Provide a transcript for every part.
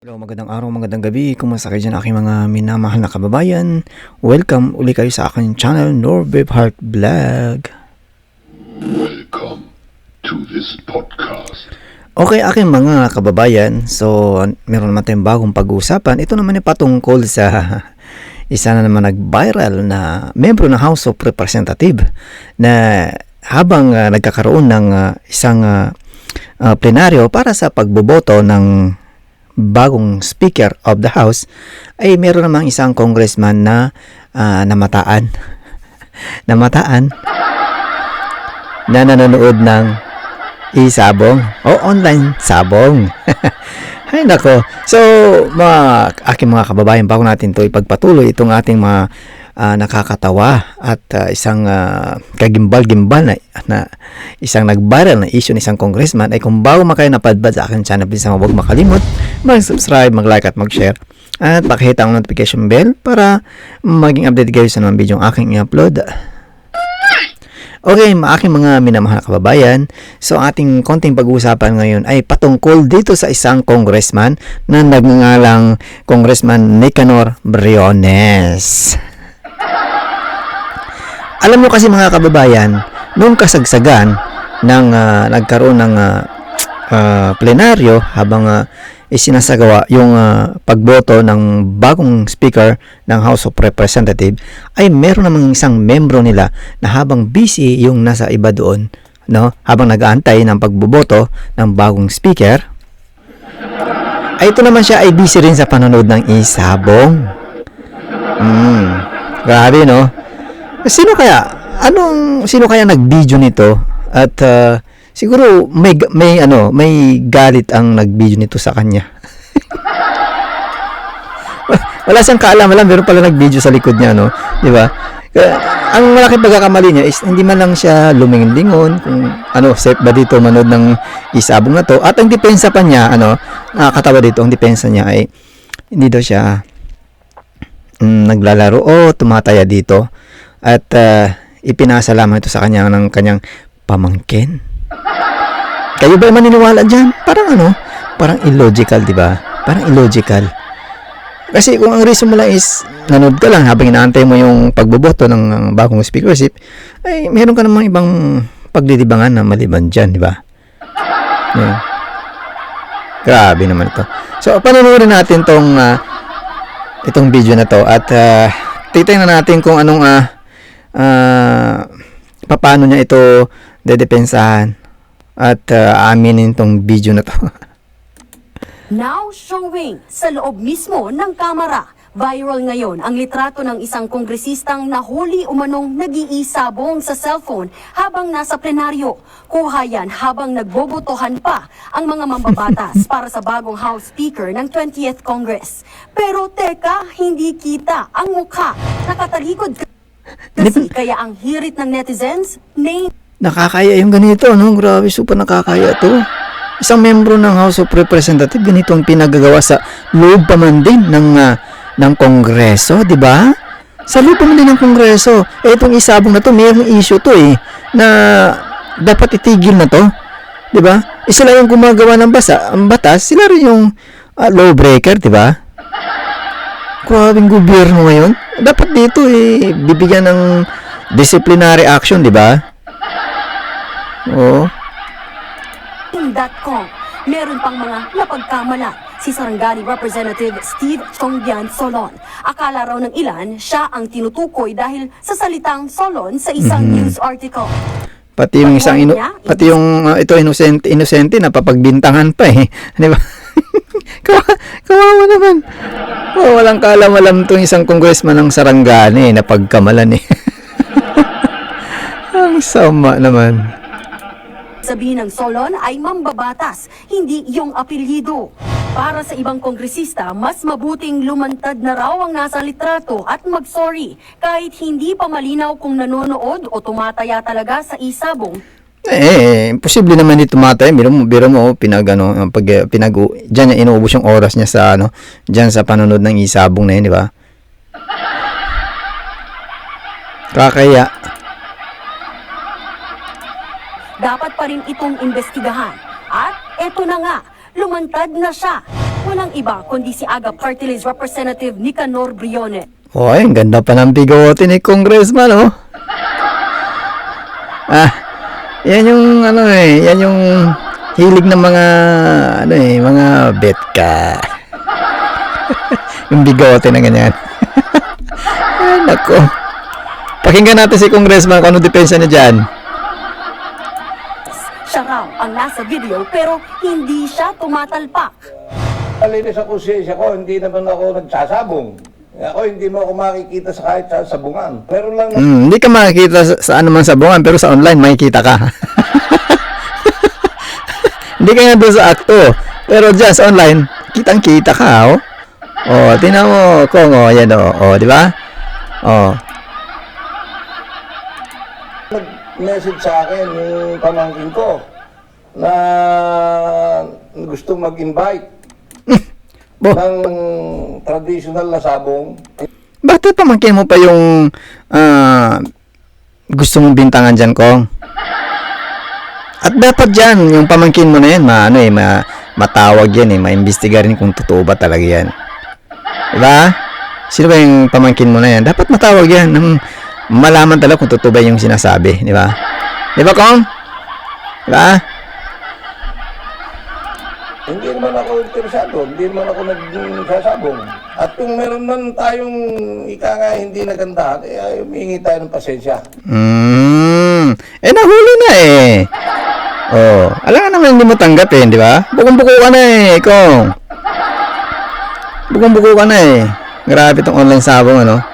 Hello, magandang araw, magandang gabi. Kumusta kayo dyan aking mga minamahal na kababayan? Welcome uli kayo sa aking channel, Norbev Heart Vlog. Welcome to this podcast. Okay, aking mga kababayan. So, meron naman tayong bagong pag-uusapan. Ito naman ay patungkol sa isa na naman nag-viral na membro ng House of Representative na habang ah, nagkakaroon ng ah, isang ah, ah, plenaryo para sa pagboboto ng bagong Speaker of the House ay meron namang isang congressman na ah, namataan. namataan na nanonood ng isabong o online sabong. Ay nako. So, mga aking mga kababayan, bago natin to ipagpatuloy itong ating mga ah, nakakatawa at ah, isang ah, kagimbal-gimbal na, na isang nag-viral na issue ng isang congressman ay kung bago makayo napadbad sa aking channel, please huwag makalimot mag-subscribe, mag-like at mag-share at pakihita ang notification bell para maging update kayo sa mga video ang aking i-upload. Okay, aking mga minamahal na kababayan, so ating konting pag-uusapan ngayon ay patungkol dito sa isang congressman na nagngangalang Congressman Nicanor Briones. Alam mo kasi mga kababayan, nung kasagsagan ng ah, nagkaroon ng ah, ah, plenaryo habang ah, isinasagawa yung ah, pagboto ng bagong speaker ng House of Representative ay meron namang isang membro nila na habang busy yung nasa iba doon no? Habang nag-aantay ng pagboboto ng bagong speaker ay ito naman siya ay busy rin sa panonood ng isabong. Mm, grabe no Sino kaya? Anong sino kaya nag-video nito? At ah, siguro may may ano, may galit ang nag-video nito sa kanya. Wala siyang kaalam-alam, meron pala nag-video sa likod niya, no? 'Di ba? Ang malaki pagkakamali niya is hindi man lang siya lumingon-lingon kung ano, safe ba dito manood ng isabong na to. At ang depensa pa niya, ano, nakakatawa dito, ang depensa niya ay hindi daw siya mm, naglalaro o tumataya dito at ah, ipinasa lamang ito sa kanya ng kanyang pamangkin. Kayo ba maniniwala dyan? Parang ano, parang illogical, di ba? Parang illogical. Kasi kung ang reason mo lang is nanood ka lang habang inaantay mo yung pagboboto ng uh, bagong speakership, ay meron ka namang ibang pagdidibangan na maliban dyan, di ba? Yeah. Grabe naman ito. So, panonoodin natin tong ah, itong video na to at uh, titingnan natin kung anong ah ah, paano niya ito dedepensahan at ah, aaminin tong video na to. Now showing sa loob mismo ng kamera. Viral ngayon ang litrato ng isang kongresistang nahuli umanong nag-iisabong sa cellphone habang nasa plenaryo. Kuha yan habang nagbobotohan pa ang mga mambabatas para sa bagong House Speaker ng 20th Congress. Pero teka, hindi kita ang mukha. Nakatalikod ka- kasi kaya ang hirit ng netizens, name nakakaya yung ganito, no? Grabe, super nakakaya to. Isang membro ng House of Representative, ganito ang pinagagawa sa loob pa man din ng, ah, ng Kongreso, di ba? Sa loob pa man din ng Kongreso. Eh, itong isabong na to, mayroong issue to eh, na dapat itigil na to. Di ba? Eh, sila yung gumagawa ng basa, ang batas, sila rin yung ah, lawbreaker, di ba? Grabing gobyerno ngayon. Dapat dito eh, bibigyan ng disciplinary action, di ba? Oo. Team.com. Meron pang mga napagkamalan. Si Sarangani Representative Steve Chongbian Solon. Akala raw ng ilan, siya ang tinutukoy dahil sa salitang Solon sa isang news article. Pati yung isang ino, Niya, pati yung uh, ito innocent innocente na papagbintangan pa eh. Di ba? Kawa, kawawa naman. Oh, walang kaalam-alam tong isang congressman ng Sarangani na pagkamalan eh. Ang sama naman. Sabihin ng Solon ay mambabatas, hindi yung apelyido. Para sa ibang kongresista, mas mabuting lumantad na raw ang nasa litrato at mag-sorry kahit hindi pa malinaw kung nanonood o tumataya talaga sa isabong Eh, imposible naman dito tumatay. Biro mo, biro mo, pinag, ano, pag, pinag, dyan niya inuubos yung oras niya sa, ano, dyan sa panonood ng isabong na yun, di ba? Kakaya. dapat pa rin itong imbestigahan. At eto na nga, lumantad na siya. walang iba kundi si Aga Party List Representative Nicanor Briones. Oy, ang ganda pa ng bigote ni Congressman, oh. Ah, yan yung, ano eh, yan yung hilig ng mga, ano eh, mga betka. yung bigote na ganyan. Ay, nako. Pakinggan natin si Congressman kung ano depensa niya dyan. Siya raw ang nasa video pero hindi siya tumatalpak. Malinis sa konsensya ko, hindi naman ako nagsasabong. Ako hindi mo ako makikita sa kahit sa sabungan. Meron lang na Hmm, hindi ka makikita sa, sa ano man sa bungan, pero sa online makikita ka. hindi ka nga doon sa akto. Pero dyan sa online, kitang kita ka, oh. Oh, tingnan mo, Kong, oh, yan, oh, oh, di ba? Oh, nag-message sa akin yung pamangkin ko na gusto mag-invite ng traditional na sabong. bakit pamangkin mo pa yung ah, gusto mong bintangan dyan, Kong? At dapat dyan, yung pamangkin mo na yan, ma, ano eh, ma, matawag yan eh, maimbestiga rin kung totoo ba talaga yan. Diba? Sino ba yung pamangkin mo na yan? Dapat matawag yan nang malaman talaga kung totoo ba yung sinasabi. Di ba? Di ba, Kong? Di ba? Hindi naman ako interesado, hindi naman ako nagsasabong. At kung meron man tayong ika nga hindi nagandahan, eh humingi tayo ng pasensya. Hmm. Eh, nahuli na eh. Oh, alam nga naman hindi mo tanggapin, di ba? Bukong-buko ka na eh, Kong. Bukong-buko ka na eh. Grabe tong online sabong, ano?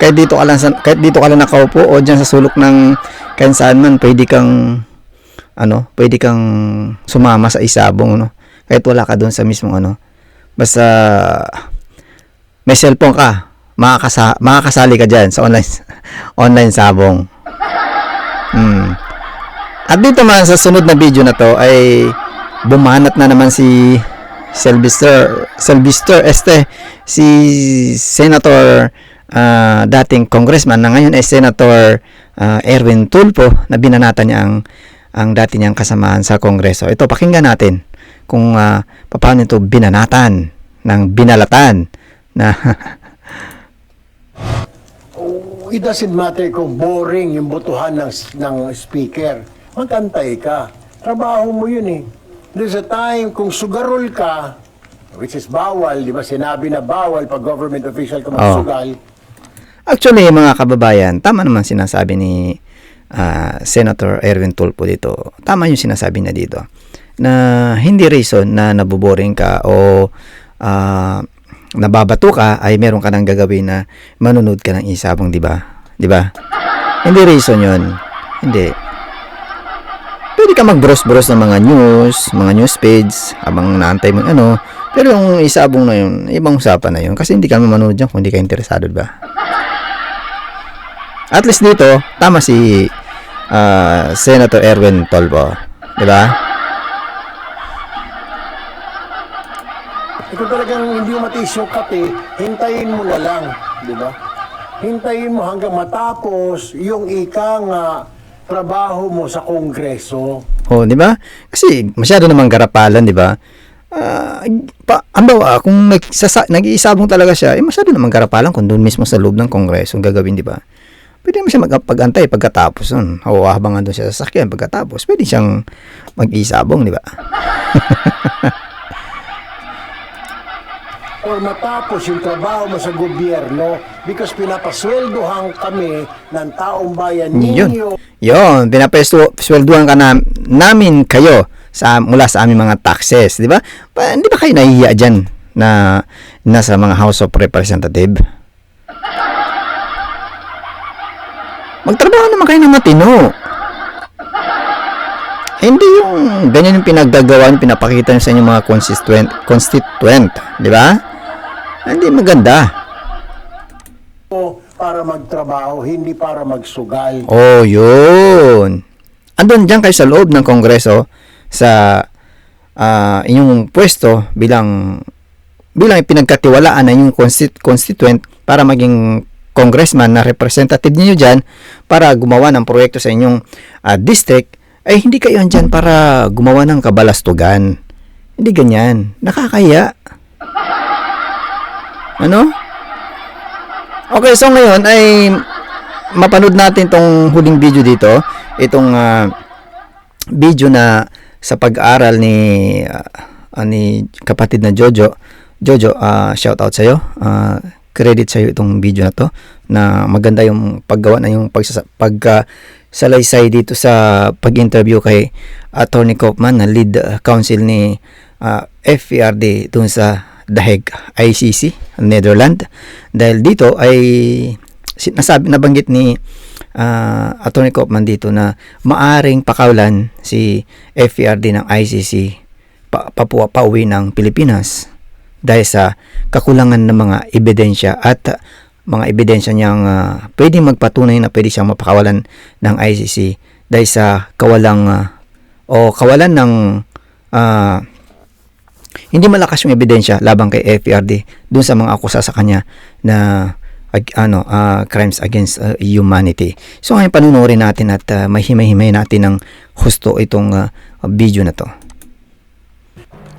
Kahit dito ka lang, sa, kahit dito ka lang nakaupo o dyan sa sulok ng kahit man, pwede kang, ano, pwede kang sumama sa isabong, ano? Kahit wala ka doon sa mismong, ano. Basta, may cellphone ka, makakasa, makakasali ka dyan sa online, online sabong. Hmm. At dito man sa sunod na video na to ay bumanat na naman si Sylvester Sylvester este si Senator ah, dating congressman na ngayon ay Senator ah, Erwin Tulfo na binanatan niya ang ang dati niyang kasamahan sa kongreso. Ito pakinggan natin kung ah, paano ito binanatan ng binalatan na it doesn't matter kung boring yung botohan ng, ng speaker. Magantay ka. Trabaho mo yun eh. There's a time kung sugarol ka, which is bawal, di ba? Sinabi na bawal pag government official ka magsugal. Actually, mga kababayan, tama naman sinasabi ni ah, Senator Erwin Tulfo dito. Tama yung sinasabi niya dito. Na hindi reason na naboboring ka o ah, nababato ka ay meron ka nang gagawin na manunod ka ng isabong, di ba? Di ba? Hindi reason yon Hindi. Pwede ka mag-browse-browse ng mga news, mga news page, habang naantay mo ano. Pero yung isabong na yun, ibang usapan na yun. Kasi hindi ka manonood dyan kung hindi ka interesado, di ba? At least dito, tama si ah, Senator Erwin Tolbo. Di ba? Kung talagang hindi mo matiis yung kape, hintayin mo na lang, di ba? Hintayin mo hanggang matapos yung ika nga trabaho mo sa kongreso. Oh, di ba? Kasi masyado namang garapalan, di ba? Ah, pa, ambawa, kung nagsasa, nag-iisabong talaga siya, eh masyado namang garapalan kung doon mismo sa loob ng kongreso ang gagawin, di ba? Pwede naman siya magpagantay pagkatapos nun. O habang andun siya sa sasakyan pagkatapos, pwede siyang mag-iisabong, di ba? or matapos yung trabaho mo sa gobyerno because pinapasweldohan kami ng taong bayan Yun. ninyo. Yun, pinapeswelduhan ka na, namin kayo sa mula sa aming mga taxes, di ba? Pa, hindi ba kayo nahihiya dyan na nasa mga House of Representative? Magtrabaho naman kayo ng matino. Hindi yung ganyan yung pinagdagawa nyo, pinapakita nyo sa inyong mga constituent, constituent, di ba? Hindi maganda. para magtrabaho, hindi para magsugal. Oh, yun. Andun dyan kayo sa loob ng kongreso sa ah, inyong pwesto bilang bilang pinagkatiwalaan na yung constit- constituent para maging congressman na representative niyo dyan para gumawa ng proyekto sa inyong ah, district ay hindi kayo andyan para gumawa ng kabalastugan. Hindi ganyan. Nakakaya. Ano? Okay, so ngayon ay mapanood natin tong huling video dito. Itong ah, video na sa pag-aaral ni ah, ni kapatid na Jojo. Jojo, ah, shout out sa iyo. credit sa iyo itong video na to na maganda yung paggawa na yung pagsasa- pagka salaysay dito sa pag-interview kay Attorney Kaufman na lead counsel ni ah, FPRD dun sa The Hague ICC, Netherlands. Dahil dito ay nasabi nabanggit ni ah, Attorney Kaufman dito na maaring pakawalan si FPRD ng ICC pa, papua pauwi ng Pilipinas dahil sa kakulangan ng mga ebidensya at mga ebidensya niyang uh, pwedeng magpatunay na pwede siyang mapakawalan ng ICC dahil sa kawalang ah, o kawalan ng ah, hindi malakas yung ebidensya laban kay FPRD dun sa mga akusa sa kanya na ag- ano ah, crimes against ah, humanity. So ngayon panunurin natin at uh, mahimay-himay natin ng husto itong ah, video na to.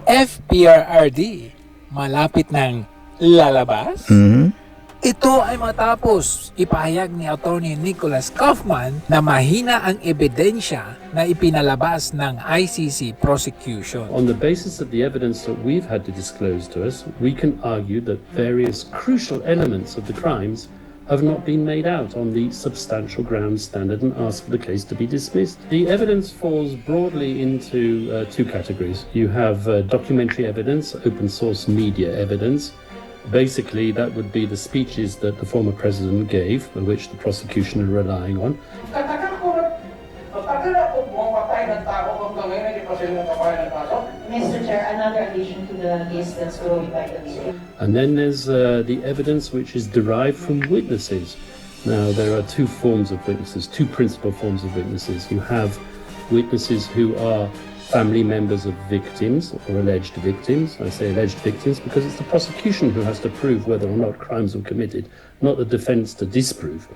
FPRRD malapit ng lalabas? Mhm. Ito ay matapos ipahayag ni Attorney Nicholas Kaufman na mahina ang ebidensya na ipinalabas ng ICC prosecution. On the basis of the evidence that we've had to disclose to us, we can argue that various crucial elements of the crimes have not been made out on the substantial grounds standard and ask for the case to be dismissed. The evidence falls broadly into uh, two categories. You have uh, documentary evidence, open source media evidence. Basically, that would be the speeches that the former president gave, and which the prosecution are relying on. Katagal ko na, matagal ako bumapatay ng tao hanggang ngayon hindi pa sila nagkabayan ng kaso. Mr. Chair, another addition to the list that's going by the way. And then there's uh, the evidence which is derived from witnesses. Now, there are two forms of witnesses, two principal forms of witnesses. You have witnesses who are family members of victims or alleged victims. I say alleged victims because it's the prosecution who has to prove whether or not crimes were committed, not the defense to disprove.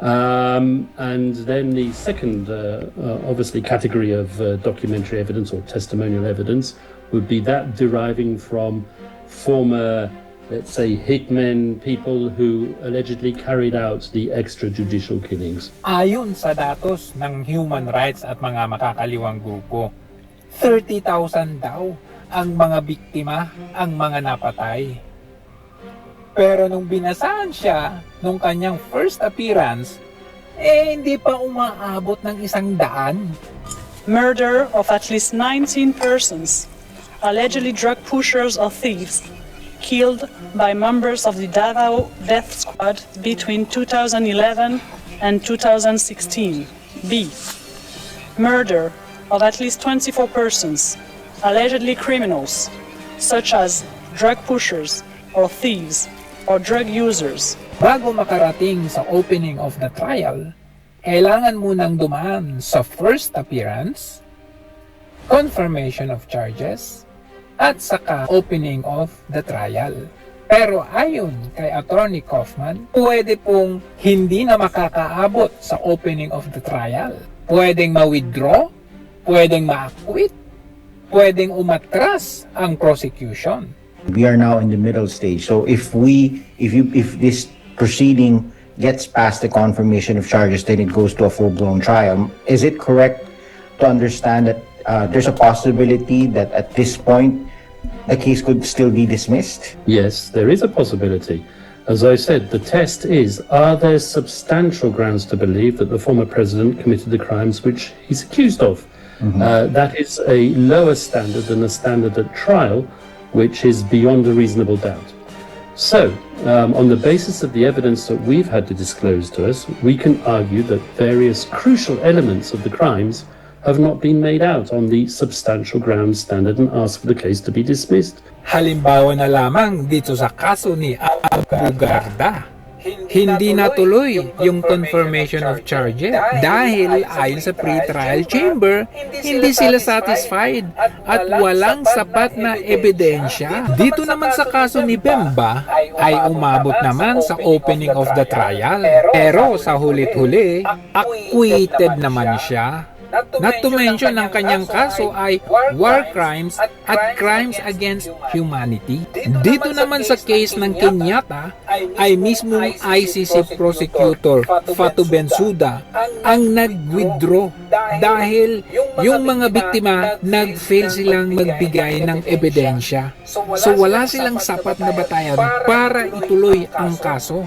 Um, and then the second, uh, uh, obviously, category of uh, documentary evidence or testimonial evidence would be that deriving from former, let's say, hitmen, people who allegedly carried out the extrajudicial killings. Ayon sa datos ng human rights at mga makakaliwang grupo, 30,000 daw ang mga biktima, ang mga napatay. Pero nung binasaan siya nung kanyang first appearance, eh hindi pa umaabot ng isang daan. murder of at least 19 persons, allegedly drug pushers or thieves, killed by members of the Davao Death Squad between 2011 and 2016. B. Murder of at least 24 persons, allegedly criminals, such as drug pushers or thieves or drug users. Bago makarating sa opening of the trial, kailangan munang dumaan sa first appearance, confirmation of charges, at saka opening of the trial. Pero ayon kay Attorney Kaufman, pwede pong hindi na makakaabot sa opening of the trial. Pwedeng ma-withdraw, pwedeng ma-acquit, pwedeng umatras ang prosecution. we are now in the middle stage. So if we, if you, if this proceeding gets past the confirmation of charges, then it goes to a full-blown trial. Is it correct to understand that uh, there's a possibility that at this point the case could still be dismissed? Yes, there is a possibility. As I said, the test is are there substantial grounds to believe that the former president committed the crimes which he's accused of? Uh, that is a lower standard than a standard at trial, which is beyond a reasonable doubt. So, um, on the basis of the evidence that we've had to disclose to us, we can argue that various crucial elements of the crimes have not been made out on the substantial grounds standard and ask for the case to be dismissed. Halimbawa na lamang dito sa kaso ni Abu Garda. Hindi natuloy yung confirmation of charges dahil ayon sa pre-trial chamber, hindi sila satisfied at walang sapat na ebidensya. Dito naman sa kaso ni Bemba ay umabot naman sa opening of the trial. Pero sa hulit-huli, acquitted naman siya. Not to mention ang kanyang kaso ay war crimes at crimes against humanity. Dito naman sa case ng Kenyatta ay mismong ICC prosecutor Fatu Bensuda ang nag-withdraw dahil yung mga biktima nag-fail silang magbigay ng ebidensya. So wala silang sapat na batayan para ituloy ang kaso.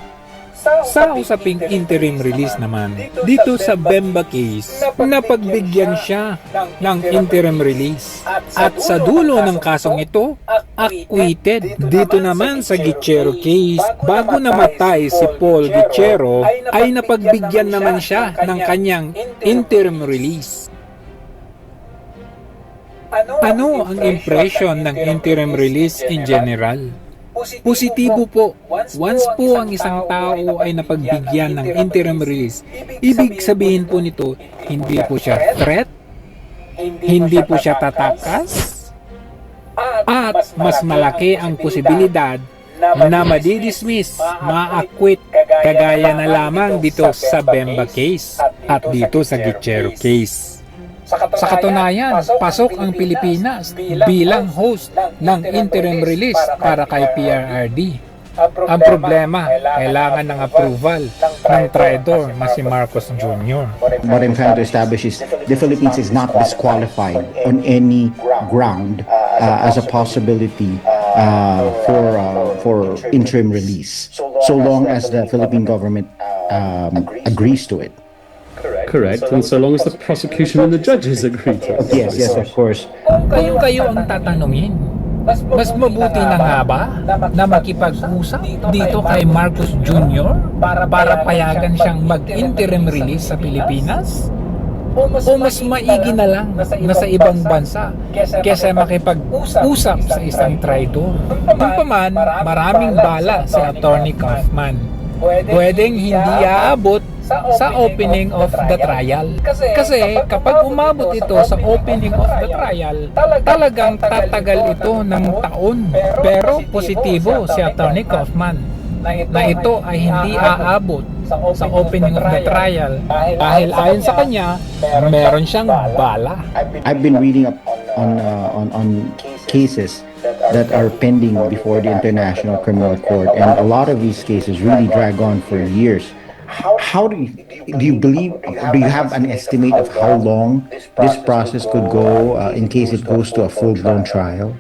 Sa usaping interim release naman, dito sa Bemba case, napagbigyan siya ng interim release. At sa dulo ng kasong ito, acquitted. Dito naman sa Gichero case, bago namatay si Paul Gichero, ay napagbigyan naman siya ng kanyang interim release. Ano ang impression ng interim release in general? Positibo po. Once po ang isang tao ay napagbigyan ng interim release, ibig sabihin po nito, hindi po siya threat, hindi po siya tatakas, at mas malaki ang posibilidad na madidismiss, ma-acquit, kagaya na lamang dito sa Bemba case at dito sa Gichero case. Sa katunayan, pasok ang Pilipinas bilang host ng interim release para kay PRRD. Ang problema, kailangan ng approval ng traidor na si Marcos Jr. What I'm trying to establish is the Philippines is not disqualified on any ground uh, as a possibility uh, for uh, for interim release, so long as the Philippine government um, agrees to it. Correct, and so long as the prosecution and the judges agree to it. Yes, yes, of course. Kung kayo ang tatanungin, mas mabuti na nga ba na makipag-usap dito kay Marcos Jr. para payagan siyang mag-interim release sa Pilipinas? O mas maigi na lang na sa ibang bansa kesa makipag-usap sa isang traidor? Kung paman, maraming bala si Attorney Kaufman. Pwedeng hindi aabot sa opening of the trial. Kasi kapag umabot ito sa opening of the trial, talagang tatagal ito ng taon. Pero positibo si Attorney Kaufman na ito ay hindi aabot sa opening of the trial dahil ayon sa kanya, meron siyang bala. I've been reading up on uh, on on cases that are pending before the International Criminal Court, and a lot of these cases really drag on for years. How do you, do you believe? Do you have an estimate of how long this process could go uh, in case it goes to a full-blown trial?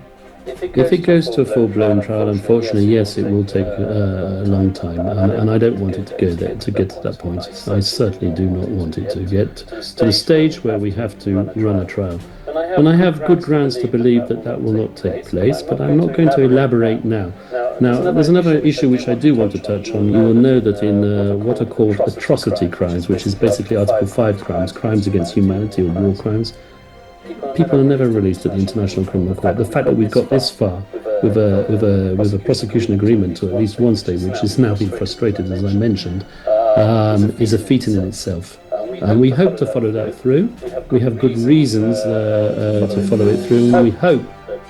If it goes to a full blown trial, unfortunately, yes, it will take uh, a long time, and, and I don't want it to go there to get to that point. I certainly do not want it to get to the stage where we have to run a trial. And I have good grounds to believe that that will not take place, but I'm not going to elaborate now. Now, there's another issue which I do want to touch on. You will know that in uh, what are called atrocity crimes, which is basically Article 5 crimes, crimes against humanity or war crimes, people are never released at the International Criminal Court. The fact that we've got this far with a with a with a prosecution agreement to at least one state, which has now been frustrated, as I mentioned, um, is a feat in itself. And we hope to follow that through. We have good reasons uh, uh, to follow it through, and we hope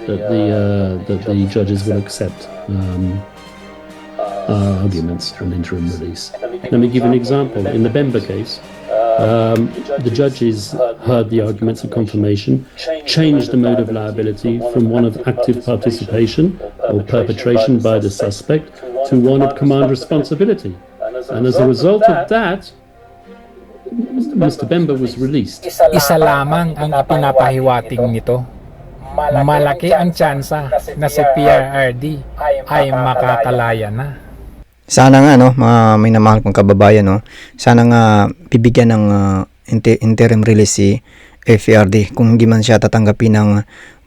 that the uh, that the judges will accept um, arguments on interim release. Let me give an example. In the Bemba case, the judges heard the arguments of confirmation, changed the mode of liability from one of active participation or perpetration by the suspect to one of command responsibility. And as a result of that, Mr. Bemba was released. Isa lamang ang pinapahiwating nito. Malaki ang tsansa na si PRRD ay makakalaya na. Sana nga no, mga may namahal kong kababayan no. Sana nga bibigyan ng uh, inter- interim release si FARD kung hindi man siya tatanggapin ng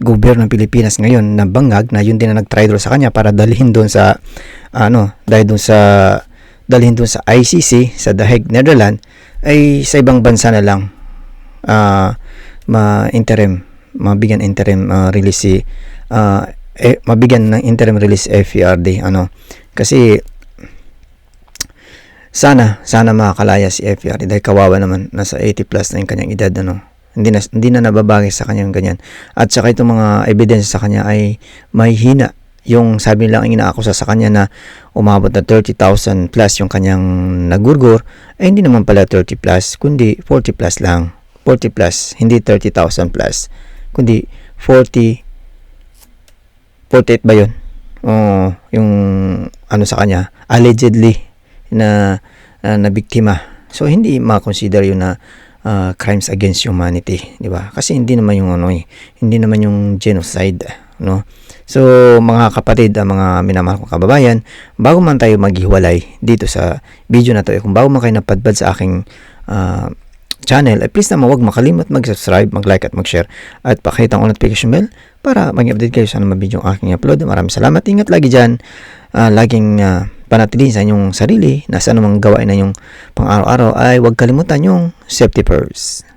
gobyerno ng Pilipinas ngayon na bangag na yun din na nag-traitor sa kanya para dalhin doon sa ano, dahil doon sa dalhin doon sa ICC sa The Hague, Netherlands ay sa ibang bansa na lang uh, ma-interim mabigyan interim uh, release si uh, eh, mabigyan ng interim release FARD ano kasi sana sana makakalaya si FARD dahil kawawa naman nasa 80 plus na yung kanyang edad ano hindi na hindi na nababagay sa kanyang ganyan at saka itong mga ebidensya sa kanya ay may hina yung sabi lang ang inaakusa sa kanya na umabot na 30,000 plus yung kanyang nagurgur, eh hindi naman pala 30 plus, kundi 40 plus lang. 40 plus, hindi 30,000 plus, kundi 40 48 ba yun? O yung ano sa kanya, allegedly na na, na biktima. So hindi ma-consider yun na uh, crimes against humanity, di ba? Kasi hindi naman yung ano eh, hindi naman yung genocide, no? So mga kapatid, ang mga minamahal kong kababayan, bago man tayo maghiwalay dito sa video na to, eh, kung bago man kayo napadpad sa aking uh, channel, eh, please naman huwag makalimot mag-subscribe, mag-like at mag-share at pakita ang notification bell para mag-update kayo sa mga video ang aking upload. Maraming salamat. Ingat lagi dyan. Ah, laging uh, panatilihin sa inyong sarili na sa anumang gawain na yung pang araw-araw ay huwag kalimutan yung safety first.